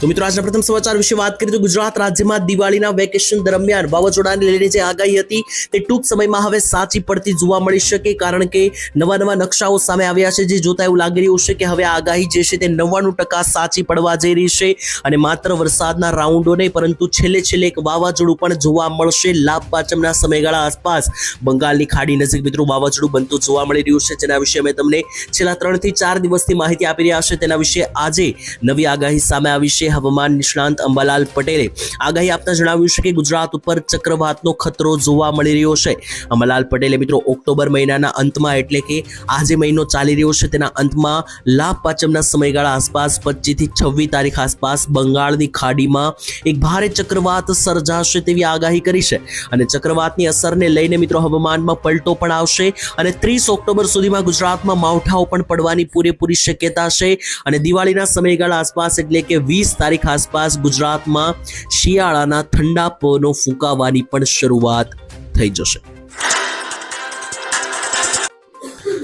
તો મિત્રો, આજના પ્રથમ સમાચાર વિશે વાત કરીએ તો ગુજરાત રાજ્યમાં દિવાળીના વેકેશન દરમિયાન વાવાઝોડાને લઈને જે આગાહી હતી, તે ટૂંક સમયમાં હવે સાચી પડતી જોવા મળી શકે કારણ કે નવા નવા નકશાઓ સામે આવ્યા છે. જે જોતા એવું લાગી રહ્યું છે કે હવે આગાહી જે છે તે નવ્વાણું ટકા સાચી પડવા જઈ રહી છે અને માત્ર વરસાદના રાઉન્ડો નહીં, પરંતુ છેલ્લે છેલ્લે એક વાવાઝોડું પણ જોવા મળશે. લાભ પાચમના સમયગાળા આસપાસ બંગાળની ખાડી નજીક મિત્રો વાવાઝોડું બનતું જોવા મળી રહ્યું છે. જેના વિશે અમે તમને છેલ્લા ત્રણથી ચાર દિવસથી માહિતી આપી રહ્યા છે. તેના વિશે આજે નવી આગાહી સામે આવી છે. હવામાન નિષ્ણાંત અંબાલાલ પટેલે. આગાહી આપતા જણાવ્યું છે કે ગુજરાત ઉપર ચક્રવાતનો ખતરો જોવા મળી રહ્યો છે. અંબાલાલ પટેલે મિત્રો ઓક્ટોબર મહિનાના અંતમાં એટલે કે આ જે મહિનો ચાલી રહ્યો છે તેના અંતમાં લાભ પાંચમના સમયગાળા આસપાસ પચીસથી છવ્વીસ તારીખ આસપાસ બંગાળની ખાડીમાં એક ભારે ચક્રવાત સર્જાશે તેવી આગાહી કરી છે. અને ચક્રવાતની અસરને લઈને મિત્રો હવામાનમાં પલટો પણ આવશે અને ત્રીસ ઓક્ટોબર સુધીમાં ગુજરાતમાં માવઠાઓ પણ પડવાની પૂરેપૂરી શક્યતા છે. અને દિવાળીના સમયગાળા આસપાસ એટલે કે વીસ તારીખ આસપાસ ગુજરાતમાં શિયાળાના ઠંડા પવનો ફૂંકાવાની પણ શરૂઆત થઈ જશે.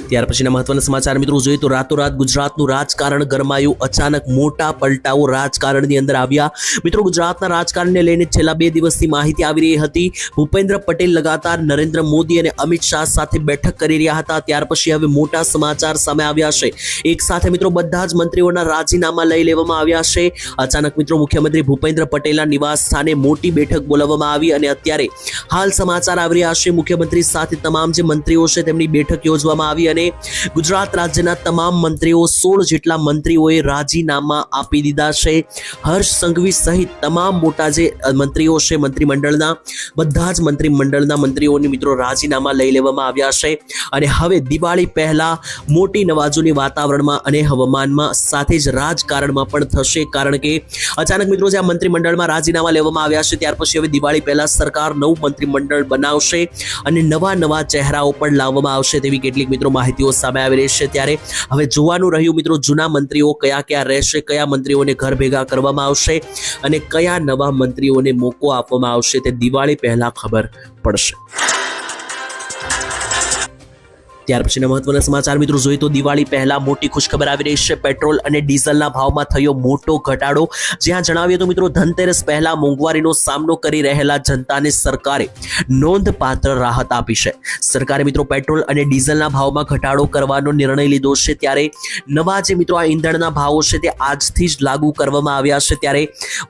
ત્યાર પછીના મહત્વના સમાચાર મિત્રો જોઈએ તો રાતોરાત ગુજરાતનું રાજકારણ ગરમાયું. અચાનક મોટા પલટાઓ રાજકારણની અંદર આવ્યા. મિત્રો ગુજરાતના રાજકારણને લઈને છેલ્લા બે દિવસથી માહિતી આવી રહી હતી. ભૂપેન્દ્ર પટેલ લગાતાર નરેન્દ્ર મોદી અને અમિત શાહ સાથે બેઠક કરી રહ્યા હતા. ત્યાર પછી હવે મોટા સમાચાર સામે આવ્યા છે. એક સાથે મિત્રો બધા જ મંત્રીઓના રાજીનામા લઈ લેવામાં આવ્યા છે. અચાનક મિત્રો મુખ્યમંત્રી ભૂપેન્દ્ર પટેલના નિવાસ સ્થાને મોટી બેઠક બોલાવવામાં આવી અને અત્યારે હાલ સમાચાર આવી રહ્યા છે. મુખ્યમંત્રી સાથે તમામ જે મંત્રીઓ છે તેમની બેઠક યોજવામાં આવી અને ગુજરાત રાજ્યના તમામ મંત્રીઓ સોળ જેટલા મંત્રીઓએ રાજીનામા આપી દીધા છે. હર્ષ સંઘવી સહિત તમામ મોટા જે મંત્રીઓ છે મંત્રીમંડળના, બધા જ મંત્રીમંડળના મંત્રીઓની મિત્રો રાજીનામા લઈ લેવામાં આવ્યા છે. અને હવે દિવાળી પહેલા મોટી નવાજોની વાતાવરણમાં અને હવામાનમાં સાથે જ રાજકારણમાં પણ થશે કારણ કે અચાનક મિત્રો જે આ મંત્રીમંડળમાં રાજીનામા લેવામાં આવ્યા છે ત્યાર પછી હવે દિવાળી પહેલા સરકાર નવું મંત્રીમંડળ બનાવશે અને નવા નવા ચહેરાઓ પણ લાવવામાં આવશે તેવી કેટલીક મિત્રો માહિતીઓ સામે આવી રહી છે. ત્યારે હવે જોવાનું રહ્યું મિત્રો, જૂના મંત્રીઓ કયા કયા રહેશે, કયા મંત્રીઓને ઘર ભેગા કરવામાં આવશે અને કયા નવા મંત્રીઓને મોકો આપવામાં આવશે તે દિવાળી પહેલા ખબર પડશે. ત્યાર પછીના મહત્વના સમાચાર, મિત્રો જોઈએ તો દિવાળી પહેલા મોટી ખુશખબર આવી રહી છે. પેટ્રોલ અને ડીઝલના ભાવમાં થયો મોટો ઘટાડો. જ્યાં જણાવીએ તો મિત્રો ધનતેરસ પહેલા મોંઘવારીનો સામનો કરી રહેલા જનતાને સરકારે નોંધપાત્ર રાહત આપી છે. સરકારે મિત્રો પેટ્રોલ અને ડીઝલના ભાવમાં ઘટાડો કરવાનો નિર્ણય લીધો છે. ત્યારે નવા જે મિત્રો આ ઈંધણના ભાવો છે તે આજથી જ લાગુ કરવામાં આવ્યા છે. ત્યારે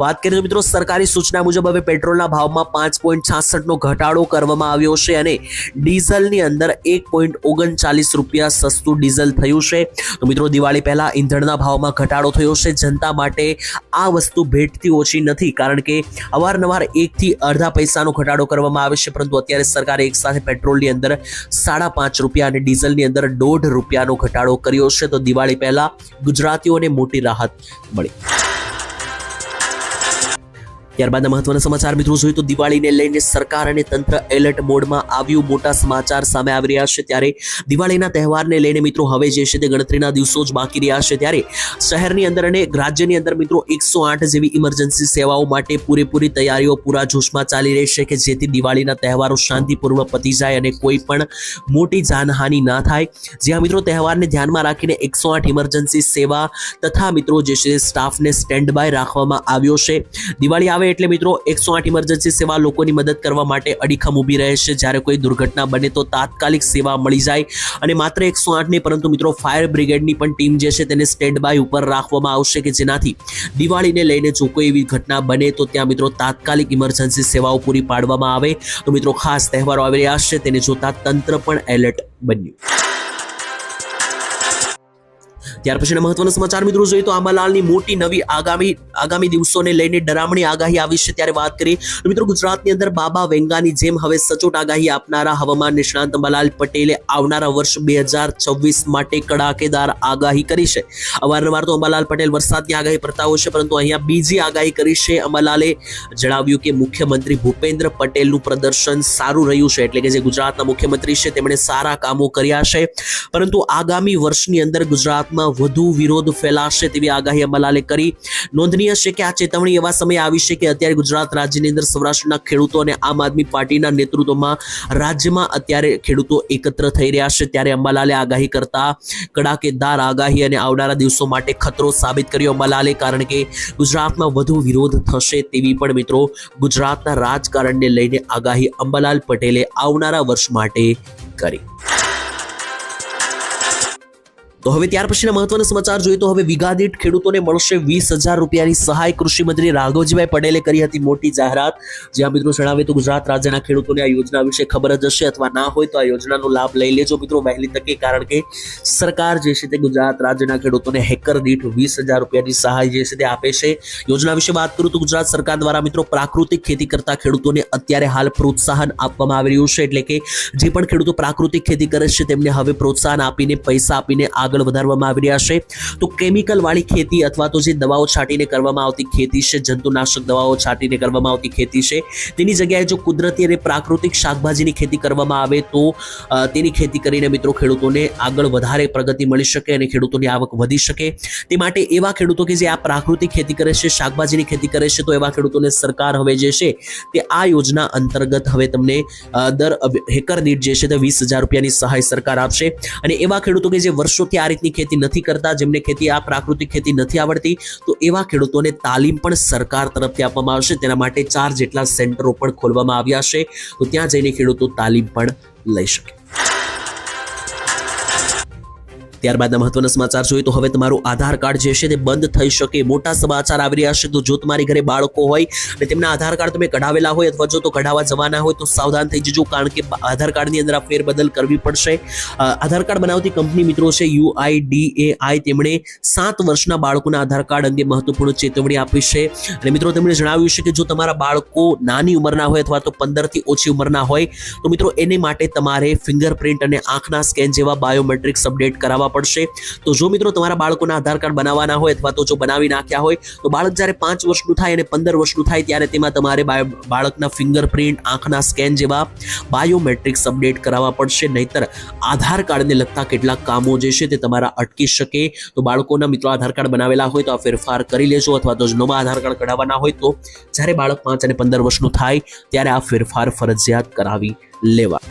વાત કરીએ તો મિત્રો સરકારી સૂચના મુજબ હવે પેટ્રોલના ભાવમાં પાંચ પોઈન્ટ છાસઠનો ઘટાડો કરવામાં આવ્યો છે અને ડીઝલની અંદર એક પોઈન્ટ ઓગણચાલીસ રૂપિયા સસ્તું ડીઝલ થયું છે. તો મિત્રો, દિવાળી પહેલાં ઈંધણના ભાવમાં ઘટાડો થયો છે. જનતા માટે આ વસ્તુ ભેટથી ઓછી નથી, કારણ કે અવારનવાર એકથી અડધા પૈસાનો ઘટાડો કરવામાં આવે છે. પરંતુ અત્યારે સરકારે એક સાથે પેટ્રોલની અંદર સાડા પાંચ રૂપિયા અને ડીઝલની અંદર દોઢ રૂપિયાનો ઘટાડો કર્યો છે. તો દિવાળી પહેલાં ગુજરાતીઓને મોટી રાહત મળી. ત્યારબાદના મહત્વના સમાચાર મિત્રો, જોઈએ તો દિવાળીને લઈને સરકાર અને તંત્ર એલર્ટ મોડમાં આવ્યું. મોટા સમાચાર સામે આવી રહ્યા છે ત્યારે દિવાળીના તહેવારને લઈને મિત્રો હવે જે છે તે ગણતરીના દિવસો જ બાકી રહ્યા છે ત્યારે શહેરની અંદર અને રાજ્યની અંદર મિત્રો એકસો આઠ જેવી ઇમરજન્સી સેવાઓ માટે પૂરેપૂરી તૈયારીઓ પૂરા જોશમાં ચાલી રહી છે કે જેથી દિવાળીના તહેવારો શાંતિપૂર્વક પતી જાય અને કોઈ પણ મોટી જાનહાનિ ના થાય. જ્યાં મિત્રો તહેવારને ધ્યાનમાં રાખીને એકસો આઠ ઇમરજન્સી સેવા તથા મિત્રો જે છે સ્ટાફને સ્ટેન્ડ બાય રાખવામાં આવ્યો છે. દિવાળી આવે એટલે મિત્રો એકસો આઠ ઇમરજન્સી સેવા લોકોની મદદ કરવા માટે અડીખમ ઊભી રહે છે. જ્યારે કોઈ દુર્ઘટના બને તો તાત્કાલિક સેવા મળી જાય અને માત્ર એકસો આઠ નહીં, પરંતુ મિત્રો ફાયર બ્રિગેડની પણ ટીમ જે છે તેને સ્ટેન્ડ બાય ઉપર રાખવામાં આવશે કે જેનાથી દિવાળીને લઈને જો કોઈ એવી ઘટના બને તો ત્યાં મિત્રો તાત્કાલિક ઇમરજન્સી સેવાઓ પૂરી પાડવામાં આવે. તો મિત્રો ખાસ તહેવારો આવી રહ્યા છે, તેને જોતા તંત્ર પણ એલર્ટ બન્યું. ત્યાર પછીના મહત્વના સમાચાર મિત્રો જોઈએ તો આંબાલાલની મોટી નવી આગામી આગામી દિવસોને લઈને ડરામણી આગાહી આવી છે ત્યારે વાત કરીએ તો મિત્રો ગુજરાતની અંદર બાબા વેંગાની જેમ હવે સચોટ આગાહી આપનારા હવામાન નિષ્ણાંત અંબાલાલ પટેલે આવનારા વર્ષ બે હજાર છવ્વીસ માટે કડાકેદાર આગાહી કરી છે. અવારનવાર તો અંબાલાલ પટેલ વરસાદની આગાહી કરતા છે, પરંતુ અહીંયા બીજી આગાહી કરી છે. અંબાલાલે જણાવ્યું કે મુખ્યમંત્રી ભૂપેન્દ્ર પટેલનું પ્રદર્શન સારું રહ્યું છે, એટલે કે જે ગુજરાતના મુખ્યમંત્રી છે, તેમણે સારા કામો કર્યા છે. પરંતુ આગામી વર્ષની અંદર ગુજરાતમાં વધુ વિરોધ ફેલાશે તેવી આગાહી અંબાલાલે કરી. નોંધનીય છે કે આ ચેતવણી એવા સમયે આવી છે કે અત્યારે ગુજરાત રાજ્યની અંદર સૌરાષ્ટ્રના ખેડૂતો અને આમ આદમી પાર્ટીના નેતૃત્વમાં રાજ્યમાં અત્યારે ખેડૂતો એકત્ર થઈ રહ્યા છે. ત્યારે અંબાલાલે આગાહી કરતા કડાકેદાર આગાહી અને આવનારા દિવસો માટે ખતરો સાબિત કર્યો અંબાલાલે કારણ કે ગુજરાતમાં વધુ વિરોધ થશે તેવી પણ મિત્રો ગુજરાતના રાજકારણને લઈને આગાહી અંબાલાલ પટેલે આવનારા વર્ષ માટે કરી. તો હવે ત્યાર પછીના મહત્વના સમાચાર જોઈએ તો હવે વીઘા દીઠ ખેડૂતોને મળશે વીસ હજાર રૂપિયાની સહાય. કૃષિ મંત્રી રાઘવજીભાઈ પટેલે કરી હતી મોટી જાહેરાત. જ્યાં મિત્રો જણાવે તો ગુજરાત રાજ્યના ખેડૂતોને આ યોજના વિશે ખબર જ હશે અથવા ના હોય તો આ યોજનાનો લાભ લઈ લેજો. મિત્રો, વહેલી તકે કારણ કે સરકાર જે છે તે ગુજરાત રાજ્યના ખેડૂતોને હેકર દીઠ વીસ હજાર રૂપિયાની સહાય જે છે તે આપે છે. યોજના વિશે વાત કરું તો ગુજરાત સરકાર દ્વારા મિત્રો પ્રાકૃતિક ખેતી કરતા ખેડૂતોને અત્યારે હાલ પ્રોત્સાહન આપવામાં આવી રહ્યું છે. એટલે કે જે પણ ખેડૂતો પ્રાકૃતિક ખેતી કરે છે તેમને હવે પ્રોત્સાહન આપીને, પૈસા આપીને આગળ વધારવામાં આવી રહ્યા છે. તો કેમિકલવાળી ખેતી અથવા તો જે દવાઓ છાંટીને કરવામાં આવતી ખેતી છે, જંતુનાશક દવાઓ છાંટીને કરવામાં આવતી ખેતી છે. તેની જગ્યાએ જો કુદરતી અને પ્રાકૃતિક શાકભાજીની ખેતી કરવામાં આવે તો તેની ખેતી કરીને મિત્રો ખેડૂતોને આગળ વધારે પ્રગતિ મળી શકે અને ખેડૂતોની આવક વધી શકે. તે માટે એવા ખેડૂતો કે જે આ પ્રાકૃતિક ખેતી કરે છે, શાકભાજીની ખેતી કરે છે, તો એવા ખેડૂતોને સરકાર હવે જે છે તે આ યોજના અંતર્ગત હવે તમને દર હેકર દીઠ જે છે તે વીસ હજાર રૂપિયાની સહાય સરકાર આપશે. અને એવા ખેડૂતો કે જે વર્ષોથી આ રીતની ખેતી નથી કરતા, જેમને ખેતી આ પ્રાકૃતિક ખેતી નથી આવડતી, તો એવા ખેડૂતોને તાલીમ પણ સરકાર તરફથી આપવામાં આવશે. તેના માટે ચાર જેટલા સેન્ટરો પણ ખોલવામાં આવ્યા છે. તો ત્યાં જઈને ખેડૂતો તાલીમ પણ લઈ શકે. ત્યારબાદના મહત્વના સમાચાર જોઈએ તો હવે તમારું આધાર કાર્ડ જે છે તે બંધ થઈ શકે. મોટા સમાચાર આવી રહ્યા છે. તો જો તમારી ઘરે બાળકો હોય અને તેમના આધાર કાર્ડ તમે કઢાવેલા હોય અથવા જો તો કઢાવવા જવાના હોય તો સાવધાન થઈ જજો, કારણ કે આધાર કાર્ડની અંદર આ ફેરબદલ કરવી પડશે. આધાર કાર્ડ બનાવતી કંપની મિત્રો છે યુઆઈડીએઆઈ. તેમણે સાત વર્ષના બાળકોના આધાર કાર્ડ અંગે મહત્વપૂર્ણ ચેતવણી આપી છે. અને મિત્રો તેમણે જણાવ્યું છે કે જો તમારા બાળકો નાની ઉંમરના હોય અથવા તો પંદરથી ઓછી ઉંમરના હોય, તો મિત્રો એને માટે તમારે ફિંગરપ્રિન્ટ અને આંખના સ્કેન જેવા બાયોમેટ્રિક્સ અપડેટ કરાવવા પડશે. તો જો મિત્રો તમારા બાળકોના આધાર કાર્ડ બનાવવાના હોય અથવા તો જો બનાવી નાખ્યા હોય, તો બાળક જ્યારે પાંચ વર્ષનું થાય અને પંદર વર્ષનું થાય ત્યારે તેમાં તમારે બાળકના ફિંગરપ્રિન્ટ, આંખના સ્કેન જેવા બાયોમેટ્રિક્સ અપડેટ કરાવવા પડશે. નહીતર આધાર કાર્ડને લગતા કેટલાક કામો જે છે તે તમારા અટકી શકે. તો બાળકોના મિત્રો આધાર કાર્ડ બનાવેલા હોય તો આ ફેરફાર કરી લેજો અથવા તો નવા આધાર કાર્ડ કઢાવવાના હોય તો જ્યારે બાળક પાંચ અને પંદર વર્ષનું થાય, ત્યારે આ ફેરફાર ફરજિયાત કરાવી લેવા.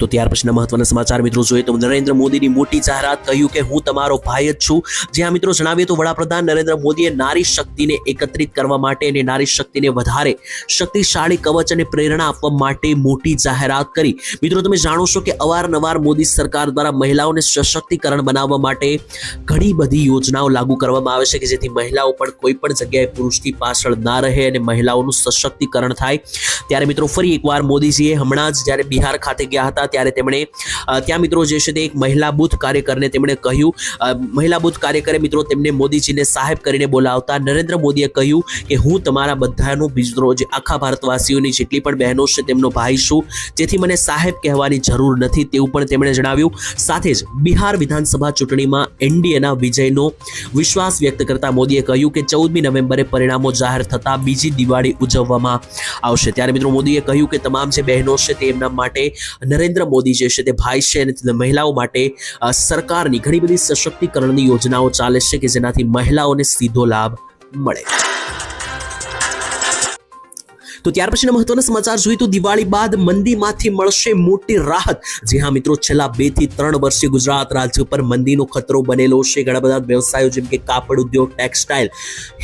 તો ત્યાર પછીના મહત્વના સમાચાર મિત્રો જોઈએ તો નરેન્દ્ર મોદીની મોટી જાહેરાત કહ્યું કે હું તમારો ભાઈ જ છું. જ્યાં મિત્રો જણાવીએ તો વડાપ્રધાન નરેન્દ્ર મોદીએ નારી શક્તિને એકત્રિત કરવા માટે અને નારી શક્તિને વધારે શક્તિશાળી કવચ અને પ્રેરણા આપવા માટે મોટી જાહેરાત કરી. મિત્રો તમે જાણો છો કે અવારનવાર મોદી સરકાર દ્વારા મહિલાઓને સશક્તિકરણ બનાવવા માટે ઘણી બધી યોજનાઓ લાગુ કરવામાં આવે છે કે જેથી મહિલાઓ પણ કોઈ પણ જગ્યાએ પુરુષથી પાછળ ના રહે અને મહિલાઓનું સશક્તિકરણ થાય. ત્યારે મિત્રો ફરી એકવાર મોદીજીએ હમણાં જ જ્યારે બિહાર ખાતે ગયા હતા ત્યારે તેમણે ત્યાં મિત્રો જે છે તે એક મહિલા બૂથ કાર્યકરને તેમણે કહ્યું. મહિલા બૂથ કાર્યકરે મિત્રો તેમને મોદીજીને સાહેબ કરીને બોલાવતા નરેન્દ્ર મોદીએ કહ્યું કે હું તમારા બધાનો મિત્રો જે આખા ભારતવાસીઓની જેટલી પણ બહેનો છે તેમનો ભાઈ છું. જેથી મને સાહેબ કહેવાની જરૂર નથી તેવું પણ તેમણે જણાવ્યું. સાથે જ બિહાર વિધાનસભા ચૂંટણીમાં એનડીએના વિજયનો વિશ્વાસ વ્યક્ત કરતા મોદીએ કહ્યું કે ચૌદમી નવેમ્બરે પરિણામો જાહેર થતા બીજી દિવાળી ઉજવવામાં આવશે. ત્યારે મિત્રો મોદીએ કહ્યું કે તમામ જે બહેનો છે તે એમના માટે નરેન્દ્ર મોદી જે છે તે ભાઈ છે અને મહિલાઓ માટે સરકારની ઘણી બધી સશક્તિકરણની યોજનાઓ ચાલે છે કે જેનાથી મહિલાઓને સીધો લાભ મળે. તો ત્યાર પછીના મહત્વના સમાચાર જોઈએ તો દિવાળી બાદ મંદીમાંથી મળશે મોટી રાહત. જી હા મિત્રો, છેલ્લા બેથી ત્રણ વર્ષથી ગુજરાત રાજ્ય પર મંદીનો ખતરો બનેલો છે. ઘણા બધા વ્યવસાયો જેમ કે કાપડ ઉદ્યોગ, ટેક્સટાઇલ,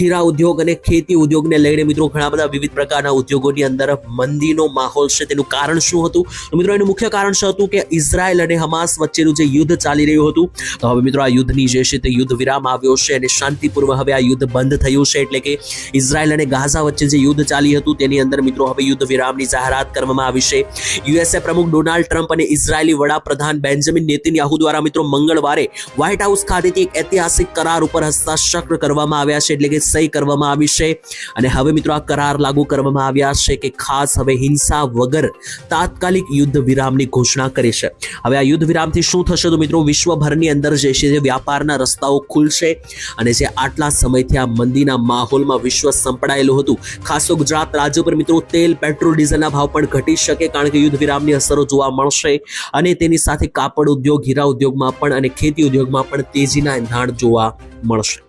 હીરા ઉદ્યોગ અને ખેતી ઉદ્યોગને લઈને મિત્રો ઘણા બધા વિવિધ પ્રકારના ઉદ્યોગોની અંદર મંદીનો માહોલ છે. તેનું કારણ શું હતું? મિત્રો એનું મુખ્ય કારણ શું હતું કે ઇઝરાયલ અને હમાસ વચ્ચેનું જે યુદ્ધ ચાલી રહ્યું હતું, તો હવે મિત્રો આ યુદ્ધની જે છે તે યુદ્ધ વિરામ આવ્યો છે અને શાંતિપૂર્વક હવે આ યુદ્ધ બંધ થયું છે. એટલે કે ઇઝરાયલ અને ગાઝા વચ્ચે જે યુદ્ધ ચાલી હતું તેની અંદર મિત્રો હવે યુદ્ધ વિરામની જાહેરાત કરવામાં આવી છે. યુએસએ પ્રમુખ ડોનાલ્ડ ટ્રમ્પ અને ઇઝરાયેલી વડાપ્રધાન બેન્જામિન નેતન્યાહુ દ્વારા મિત્રો મંગળવારે વ્હાઇટ હાઉસ ખાતેથી એક ઐતિહાસિક કરાર ઉપર હસ્તાક્ષર કરવામાં આવ્યા છે, એટલે કે સહી કરવામાં આવી છે. અને હવે મિત્રો આ કરાર લાગુ કરવામાં આવ્યા છે કે ખાસ હવે હિંસા વગર તાત્કાલિક યુદ્ધ વિરામની ઘોષણા કરી છે. હવે આ યુદ્ધ વિરામથી શું થશે તો મિત્રો વિશ્વભરની અંદર જે છે જે વ્યાપારના રસ્તાઓ ખુલશે અને જે આટલા સમયથી આ મંદીના માહોલમાં વિશ્વ સંપડાયેલું હતું. ખાસ તો ગુજરાત રાજ્ય પર મિત્રો, તેલ, પેટ્રોલ, ડીઝલના ભાવ પણ ઘટી શકે કારણ કે યુદ્ધ વિરામની અસરો જોવા મળશે. અને તેની સાથે કાપડ ઉદ્યોગ, હીરા ઉદ્યોગમાં પણ અને ખેતી ઉદ્યોગમાં પણ તેજીના એંધાણ જોવા મળશે.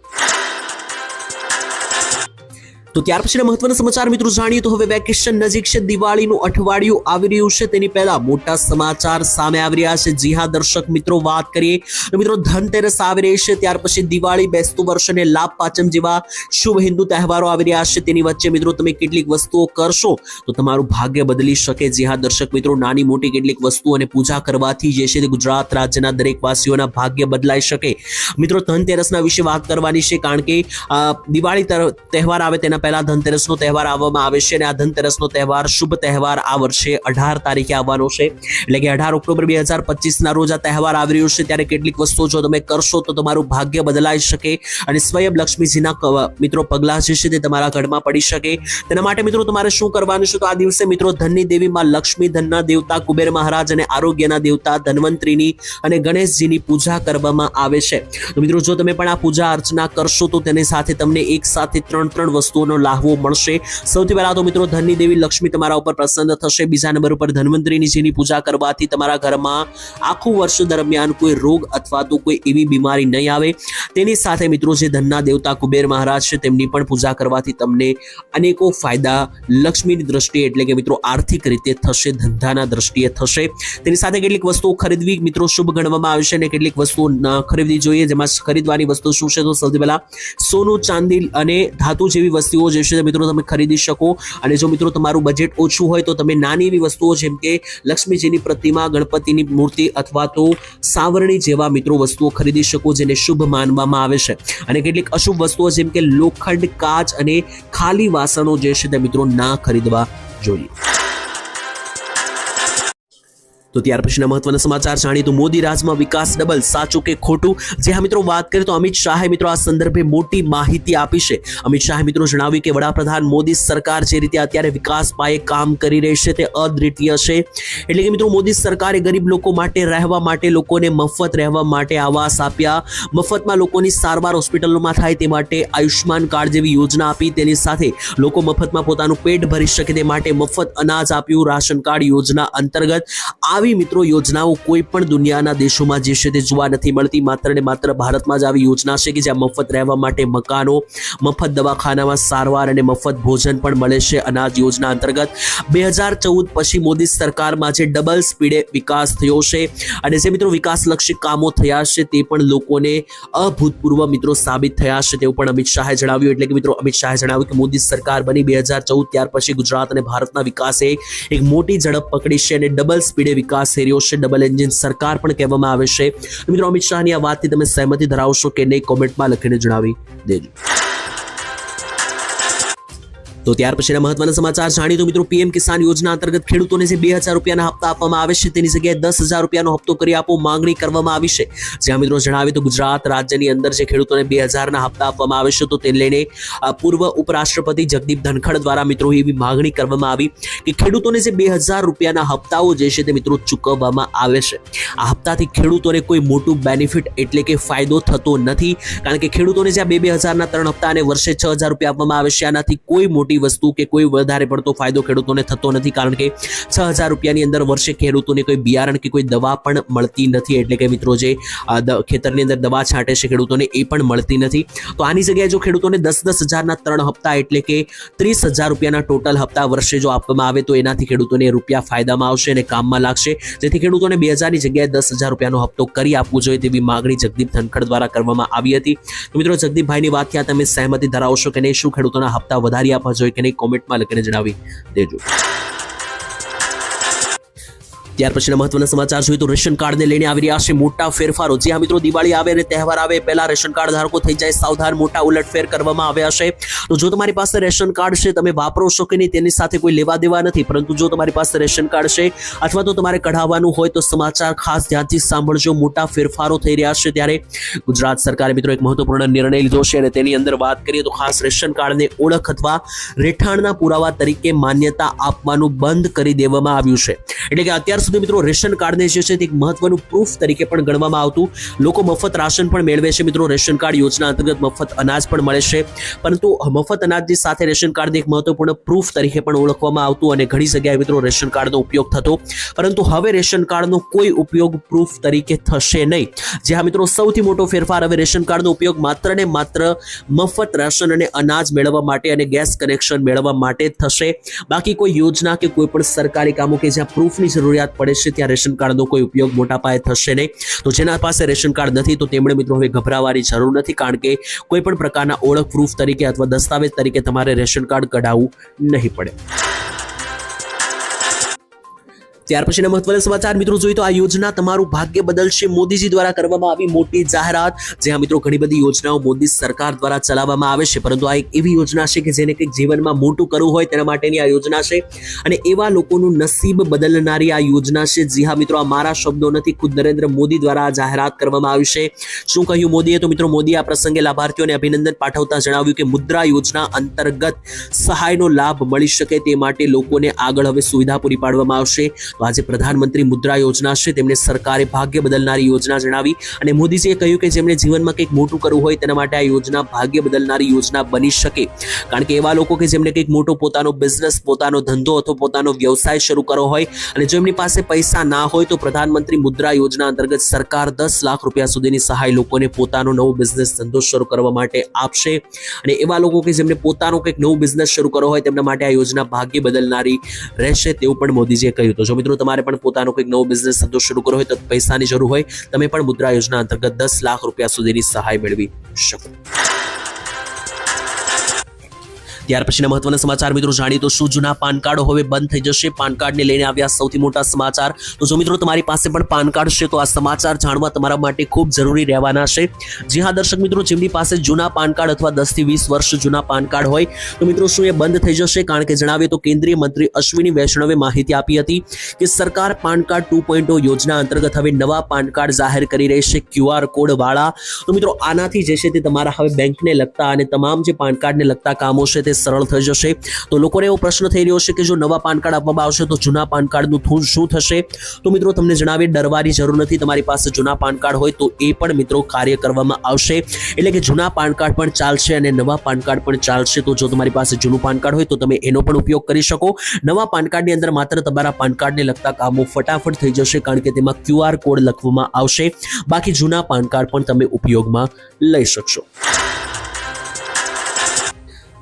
તો ત્યાર પછીના મહત્વના સમાચાર મિત્રો જાણીએ તો હવે વેકેશન નજીક છે. દિવાળીનું અઠવાડિયું આવી રહ્યું છે. તેની પહેલા મોટા સમાચાર સામે આવી રહ્યા છે. જી હા, દર્શક મિત્રો, વાત કરીએ. મિત્રો, ધનતેરસ આવી રહી છે. ત્યાર પછી દિવાળી, બેસતું વર્ષ અને લાભ પાચમ જેવા શુભ હિન્દુ તહેવારો આવી રહ્યા છે. તેની વચ્ચે મિત્રો, તમે કેટલીક વસ્તુઓ કરશો તો તમારું ભાગ્ય બદલી શકે. જી હા, દર્શક મિત્રો, નાની મોટી કેટલીક વસ્તુઓ અને પૂજા કરવાથી જે છે તે ગુજરાત રાજ્યના દરેક વાસીઓના ભાગ્ય બદલાઈ શકે. મિત્રો, ધનતેરસના વિશે વાત કરવાની છે કારણ કે દિવાળી તહેવાર આવે તેના પહેલા ધનતેરસનો તહેવાર આવવામાં આવે છે અને આ ધનતેરસનો તહેવાર શુભ તહેવાર આ વર્ષે અઢાર તારીખે આવવાનો છે. એટલે કે અઢાર ઓક્ટોબર બે હજાર પચીસના રોજ આ તહેવાર આવી રહ્યો છે. ત્યારે કેટલીક વસ્તુઓ જો તમે કરશો તો તમારું ભાગ્ય બદલાઈ શકે અને સ્વયં લક્ષ્મીજીના મિત્રો પગલાં જે છે તે તમારા ઘરમાં પડી શકે. તેના માટે મિત્રો તમારે શું કરવાનું છે તો આ દિવસે મિત્રો ધનની દેવી માં લક્ષ્મી ધનના દેવતા, કુબેર મહારાજ અને આરોગ્યના દેવતા, ધનવંતરીની અને ગણેશજીની પૂજા કરવામાં આવે છે. તો મિત્રો જો તમે પણ આ પૂજા અર્ચના કરશો તો તેની સાથે તમને એક સાથે ત્રણ ત્રણ વસ્તુઓનો લાહવો મળશે. સૌથી પહેલા તો મિત્રો ધનની દેવી લક્ષ્મી તમારા ઉપર પ્રસન્ન થશે. બીજા નંબર ઉપર ધન્વંતરીની જેની પૂજા કરવાથી તમારા ઘરમાં આખું વર્ષ દરમિયાન કોઈ રોગ અથવા તો કોઈ એવી બીમારી નહીં આવે. તેની સાથે મિત્રો જે ધનના દેવતા કુબેર મહારાજ છે, તેમની પણ પૂજા કરવાથી તમને અનેકો ફાયદા લક્ષ્મીની દ્રષ્ટિએ એટલે કે મિત્રો આર્થિક રીતે થશે, ધંધાના દ્રષ્ટિએ થશે. તેની સાથે કેટલીક વસ્તુઓ ખરીદવી મિત્રો શુભ ગણવામાં આવે છે અને કેટલીક વસ્તુઓ ખરીદવી જોઈએ. જેમાં ખરીદવાની વસ્તુ શું છે? તો સૌથી પહેલા સોનું, ચાંદી અને ધાતુ જેવી વસ્તુઓ જે છે મિત્રો તમે ખરીદી શકો. અને જો મિત્રો તમારું બજેટ ઓછું હોય તો તમે નાની એવી વસ્તુઓ જેમ કે લક્ષ્મીજીની પ્રતિમા, ગણપતિની મૂર્તિ અથવા તો સાવરણી જેવા મિત્રો વસ્તુઓ ખરીદી શકો જેને શુભ માનવામાં આવે છે. અને કેટલીક અશુભ વસ્તુઓ જેમ કે લોખંડ, કાચ અને ખાલી વાસણો જે છે તે મિત્રો ના ખરીદવા જોઈએ. તો ત્યાર પછીના મહત્વના સમાચાર જાણીએ તો મોદી રાજમાં વિકાસ ડબલ, સાચું કે ખોટું? જે હા મિત્રો વાત કરીએ તો અમિત શાહે મિત્રો આ સંદર્ભે મોટી માહિતી આપી છે. અમિત શાહે મિત્રો જણાવ્યું કે વડાપ્રધાન મોદી સરકાર જે રીતે અત્યારે વિકાસ પાયે કામ કરી રહી છે તે અદ્વિતીય છે. એટલે કે મિત્રો મોદી સરકારે ગરીબ લોકો માટે, રહેવા માટે લોકોને મફત રહેવા માટે આવાસ આપ્યા. મફતમાં લોકોની સારવાર હોસ્પિટલોમાં થાય તે માટે આયુષ્યમાન કાર્ડ જેવી યોજના આપી. તેની સાથે લોકો મફતમાં પોતાનું પેટ ભરી શકે તે માટે મફત અનાજ આપ્યું રાશન કાર્ડ યોજના અંતર્ગત. આવી મિત્રો યોજનાઓ કોઈ પણ દુનિયાના દેશોમાં જે છે તે જોવા નથી મળતી. માત્ર ને માત્ર ભારતમાં જ આવી યોજના છે કે જ્યાં મફત રહેવા માટે મકાનો, મફત દવાખાનામાં સારવાર અને મફત ભોજન પણ મળે છે. અનાજ યોજના અંતર્ગત બે હજાર ચૌદ પછી મોદી સરકારમાં જે ડબલ સ્પીડે વિકાસ થયો છે અને જે મિત્રો વિકાસલક્ષી કામો થયા છે તે પણ લોકોને અભૂતપૂર્વ મિત્રો સાબિત થયા છે તેવું પણ અમિત શાહે જણાવ્યું. એટલે કે મિત્રો અમિત શાહે જણાવ્યું કે મોદી સરકાર બની બે હજાર ચૌદ ત્યાર પછી ગુજરાત અને ભારતના વિકાસે એક મોટી ઝડપ પકડી છે અને ડબલ સ્પીડે વિકાસ થઈ છે. ડબલ એન્જિન સરકાર પણ કહેવામાં આવે છે. મિત્રો, અમિત શાહની આ વાતથી તમે સહેમતી ધરાવશો કે નહીં કોમેન્ટમાં લખીને જણાવી દેજો. તો ત્યાર પછીના મહત્વના સમાચાર જાણીએ તો મિત્રો, પીએમ કિસાન યોજના અંતર્ગત ખેડૂતોને જે બે હજાર રૂપિયાના હપ્તા આપવામાં આવે છે, તેની જગ્યાએ દસ હજાર રૂપિયાનો હપ્તો કરી આપો માંગણી કરવામાં આવી છે. જ્યાં મિત્રો જણાવીએ તો ગુજરાત રાજ્યની અંદર જે ખેડૂતોને બે હજારના હપ્તા આપવામાં આવે છે, તો તેને લઈને પૂર્વ ઉપરાષ્ટ્રપતિ જગદીપ ધનખડ દ્વારા મિત્રો એવી માંગણી કરવામાં આવી કે ખેડૂતોને જે બે હજાર રૂપિયાના હપ્તાઓ જે છે તે મિત્રો ચૂકવવામાં આવે છે. આ હપ્તાથી ખેડૂતોને કોઈ મોટું બેનિફિટ એટલે કે ફાયદો થતો નથી, કારણ કે ખેડૂતોને જ્યાં બે બે હજારના ત્રણ હપ્તા અને વર્ષે છ હજાર રૂપિયા આપવામાં આવે છે, આનાથી કોઈ મોટી વસ્તુ કે કોઈ વધારે પડતો ફાયદો ખેડૂતોને થતો નથી, કારણ કે છ હજાર રૂપિયાની અંદર વર્ષે ખેડૂતોને કોઈ બિયારણ કે કોઈ દવા પણ મળતી નથી. એટલે કે મિત્રો જે ખેતરની અંદર દવા છાંટે છે ખેડૂતોને, એ પણ મળતી નથી. તો આની જગ્યાએ જો ખેડૂતોને દસ દસ હજારના ત્રણ હપ્તા એટલે કે ત્રીસ હજાર રૂપિયાના ટોટલ હપ્તા વર્ષે જો આપવામાં આવે, તો એનાથી ખેડૂતોને રૂપિયા ફાયદામાં આવશે અને કામમાં લાગશે. જેથી ખેડૂતોને બે હજારની જગ્યાએ દસ હજાર રૂપિયાનો હપ્તો કરી આપવું જોઈએ તેવી માગણી જગદીપ ધનખડ દ્વારા કરવામાં આવી હતી. તો મિત્રો જગદીપભાઈની વાત ત્યાં તમે સહેમતી ધરાવશો કે નહીં? શું ખેડૂતોના હપ્તા વધારી આપવા જોઈએ? કે નહીં કોમેન્ટમાં લખીને જણાવી દેજો. ત્યાર પછીના મહત્વના સમાચાર જોઈએ તો રેશન કાર્ડને લઈને આવી રહ્યા છે મોટા ફેરફારો. જે મિત્રો દિવાળી આવે અને તહેવાર આવે, પહેલા રેશન કાર્ડ ધારકો થઈ જાય, સાવધાન, મોટા ઉલટફેર કરવામાં આવ્યા છે. તો જો તમારી પાસે રેશન કાર્ડ છે, તમે વાપરો છો કે નહીં તેની સાથે કોઈ લેવા દેવા નથી, પરંતુ જો તમારી પાસે રેશન કાર્ડ છે અથવા તો તમારે કઢાવવાનું હોય તો સમાચાર ખાસ ધ્યાનથી સાંભળજો. મોટા ફેરફારો થઈ રહ્યા છે ત્યારે ગુજરાત સરકારે મિત્રો એક મહત્વપૂર્ણ નિર્ણય લીધો છે અને તેની અંદર વાત કરીએ તો ખાસ રેશન કાર્ડને ઓળખ અથવા રહેઠાણના પુરાવા તરીકે માન્યતા આપવાનું બંધ કરી દેવામાં આવ્યું છે. એટલે કે અત્યાર સુધી મિત્રો રેશન કાર્ડને જે છે તે એક મહત્વનું પ્રૂફ તરીકે પણ ગણવામાં આવતું. લોકો મફત રાશન પણ મેળવે છે મિત્રો. રેશન કાર્ડ યોજના અંતર્ગત મફત અનાજ પણ મળે છે. પરંતુ મફત અનાજની સાથે રેશન કાર્ડને એક મહત્વપૂર્ણ પ્રૂફ તરીકે પણ ઓળખવામાં આવતું અને ઘણી જગ્યાએ મિત્રો રેશન કાર્ડનો ઉપયોગ થતો. પરંતુ હવે રેશન કાર્ડનો કોઈ ઉપયોગ પ્રૂફ તરીકે થશે નહીં. જ્યાં મિત્રો સૌથી મોટો ફેરફાર હવે રેશન કાર્ડનો ઉપયોગ માત્ર ને માત્ર મફત રાશન અને અનાજ મેળવવા માટે અને ગેસ કનેક્શન મેળવવા માટે થશે. બાકી કોઈ યોજના કે કોઈ પણ સરકારી કામો કે જ્યાં પ્રૂફની જરૂરિયાત પડે છે, ત્યાં રેશન કાર્ડનો કોઈ ઉપયોગ મોટા પાયે થશે નહીં. તો જેના પાસે રેશન કાર્ડ નથી, તો તેમણે મિત્રો હવે ગભરાવાની જરૂર નથી, કારણ કે કોઈ પણ પ્રકારના ઓળખ પ્રૂફ તરીકે અથવા દસ્તાવેજ તરીકે તમારે રેશન કાર્ડ કઢાવવું નહીં પડે. ત્યાર પછીના મહત્વના સમાચાર, મિત્રો જોઈએ તો આ યોજના તમારું ભાગ્ય બદલશે. મોદીજી દ્વારા કરવામાં આવી મોટી જાહેરાત, જ્યાં મિત્રો ઘણી બધી યોજનાઓ મોદી સરકાર દ્વારા ચલાવવામાં આવે છે. પરંતુ આ એક એવી યોજના છે કે જેને કંઈક જીવનમાં મોટું કરવું હોય તેના માટેની આ યોજના છે. અને એવા લોકોનું નસીબ બદલનારી આ યોજના છે. જી હા, મિત્રો, આ મારા શબ્દો નથી. ખુદ નરેન્દ્ર મોદી દ્વારા આ જાહેરાત કરવામાં આવી છે. શું કહ્યું મોદીએ? તો મિત્રો, મોદીએ આ પ્રસંગે લાભાર્થીઓને અભિનંદન પાઠવતા જણાવ્યું કે મુદ્રા યોજના અંતર્ગત સહાયનો લાભ મળી શકે તે માટે લોકોને આગળ હવે સુવિધા પૂરી પાડવામાં આવશે. આજે પ્રધાનમંત્રી મુદ્રા યોજના છે તેમને સરકારે ભાગ્ય બદલનારી યોજના જણાવી અને મોદીજીએ કહ્યું કે જેમણે જીવનમાં કંઈક મોટું કરવું હોય તેના માટે આ યોજના ભાગ્ય બદલનારી યોજના બની શકે. કારણ કે એવા લોકો કે જેમને કંઈક મોટો પોતાનો બિઝનેસ પોતાનો ધંધો અથવા પોતાનો વ્યવસાય શરૂ કરવો હોય અને જો એમની પાસે પૈસા ના હોય તો પ્રધાનમંત્રી મુદ્રા યોજના અંતર્ગત સરકાર દસ લાખ રૂપિયા સુધીની સહાય લોકોને પોતાનો નવો બિઝનેસ ધંધો શરૂ કરવા માટે આપશે. અને એવા લોકો કે જેમને પોતાનો કંઈક નવો બિઝનેસ શરૂ કરવો હોય તેમના માટે આ યોજના ભાગ્ય બદલનારી રહેશે તેવું પણ મોદીજીએ કહ્યું તો જો મિત્રો, તમારે પણ પોતાનો કંઈક નવો બિઝનેસ ધંધો શરૂ કરવો હોય તો પૈસાની જરૂર હોય. તમે પણ મુદ્રા યોજના અંતર્ગત દસ લાખ રૂપિયા સુધીની સહાય મેળવી શકો. ત્યાર પછીના મહત્વના સમાચાર મિત્રો જાણીએ તો શું જૂના પાન કાર્ડ હવે બંધ થઈ જશે? પાન કાર્ડને લઈને આવ્યા સૌથી મોટા સમાચાર. તો જો મિત્રો તમારી પાસે પણ પાન કાર્ડ છે તો આ સમાચાર જાણવા તમારા માટે ખૂબ જરૂરી રહેવાના છે. જી હા, દર્શક મિત્રો, જેમની પાસે જૂના પાન કાર્ડ અથવા દસથી વીસ વર્ષ જૂના પાન કાર્ડ હોય, તો મિત્રો શું એ બંધ થઈ જશે? કારણ કે જણાવીએ તો કેન્દ્રીય મંત્રી અશ્વિની વૈષ્ણવે માહિતી આપી હતી કે સરકાર પાન કાર્ડ ટુ યોજના અંતર્ગત હવે નવા પાન કાર્ડ જાહેર કરી રહી છે ક્યુઆર કોડ વાળા. તો મિત્રો આનાથી જે છે તે તમારા હવે બેંકને લગતા અને તમામ જે પાન કાર્ડને લગતા કામો છે તે સરળ થઈ જશે. તો લોકોને એવો પ્રશ્ન થઈ રહ્યો છે કે જો નવા પાન કાર્ડ આપવામાં આવશે તો જૂના પાન કાર્ડનું થૂન શું થશે? તો મિત્રો તમને જણાવી ડરવાની જરૂર નથી. તમારી પાસે જૂના પાન કાર્ડ હોય તો એ પણ મિત્રો કાર્ય કરવામાં આવશે. એટલે કે જૂના પાન કાર્ડ પણ ચાલશે અને નવા પાન કાર્ડ પણ ચાલશે. તો જો તમારી પાસે જૂનું પાન કાર્ડ હોય તો તમે એનો પણ ઉપયોગ કરી શકો. નવા પાન કાર્ડની અંદર માત્ર તમારા પાન કાર્ડને લગતા કામો ફટાફટ થઈ જશે કારણ કે તેમાં ક્યુઆર કોડ લખવામાં આવશે. બાકી જૂના પાન કાર્ડ પણ તમે ઉપયોગમાં લઈ શકશો.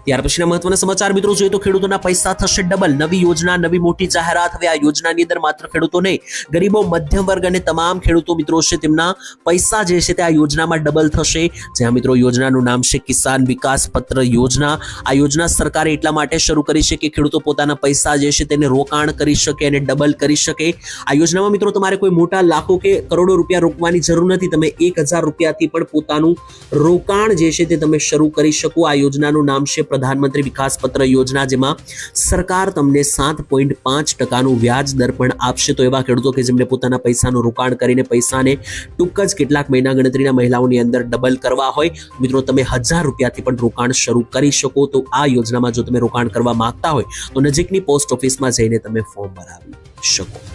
ત્યાર પછીના મહત્વના સમાચાર મિત્રો, જોઈએ તો ખેડૂતોના પૈસા થશે ડબલ. નવી યોજના, નવી મોટી જાહેરાત. હવે આ યોજનાની અંદર માત્ર ખેડૂતો નહીં ગરીબો, મધ્યમ વર્ગ અને તમામ ખેડૂતો મિત્રો છે તેમના પૈસા જે છે તે આ યોજનામાં ડબલ થશે. જ્યાં મિત્રો યોજનાનું નામ છે કિસાન વિકાસ પત્ર યોજના. આ યોજના સરકારે એટલા માટે શરૂ કરી છે કે ખેડૂતો પોતાના પૈસા જે છે તેને રોકાણ કરી શકે અને ડબલ કરી શકે. આ યોજનામાં મિત્રો, તમારે કોઈ મોટા લાખો કે કરોડો રૂપિયા રોકવાની જરૂર નથી. તમે એક હજાર રૂપિયાથી પણ પોતાનું રોકાણ જે છે તે તમે શરૂ કરી શકો. આ યોજનાનું નામ છે પ્રધાનમંત્રી વિકાસ પત્ર યોજના, જેમાં સરકાર તમને સાત પોઈન્ટ પાંચ ટકાનું વ્યાજ દર પણ આપશે. તો એવા ખેડૂતો કે જેમને પોતાના પૈસાનું રોકાણ કરીને પૈસાને ટૂંક જ કેટલાક મહિના ગણતરીના મહિલાઓની અંદર ડબલ કરવા હોય. મિત્રો, તમે હજાર રૂપિયાથી પણ રોકાણ શરૂ કરી શકો. તો આ યોજનામાં જો તમે રોકાણ કરવા માંગતા હોય, તો નજીકની પોસ્ટ ઓફિસમાં જઈને તમે ફોર્મ ભરાવી શકો.